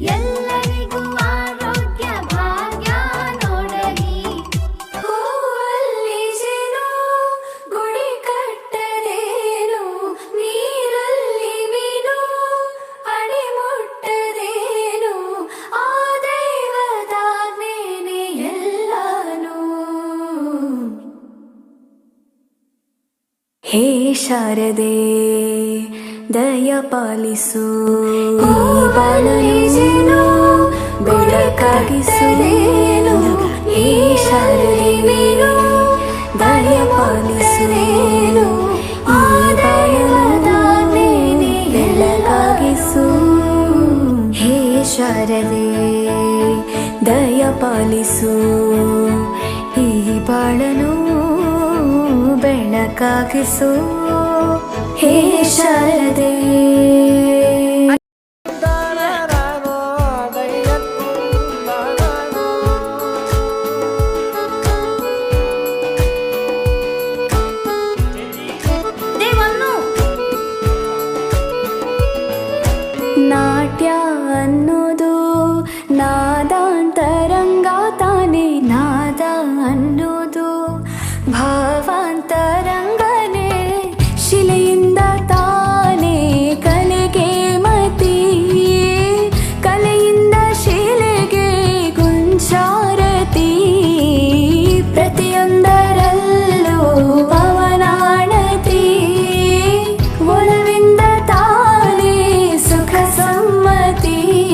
ಎಲ್ಲರಿಗೂ ಆರೋಗ್ಯ ಭಾಗ್ಯ ನೋಡಲಿ. ಹೂವಲ್ಲಿ ಜೇನು, ಗುಡಿ ಕಟ್ಟದೇನು, ನೀರಲ್ಲಿ ಮೀನು, ಅಡಿ ಮುಟ್ಟದೇನು, ಆ ದೈವದಾಗ್ನೇನೆ ಎಲ್ಲಾನು. ಹೇ ದಯಪಾಲಿಸು. ಬಾಲನು ಬೆಳಕಾಗಿಸುವೇನು ಈ ಶಾಲೆವೇನು ದಯಪಾಲಿಸುವೇನು ಆ ದಯನದಾನೇನೆ ಬೆಳಕಾಗಿಸು ಹೇ ಶಾರದೆ ದಯಪಾಲಿಸು. ಈ ಬಾಳನು ಬೆಳಕಾಗಿಸು हे शारदे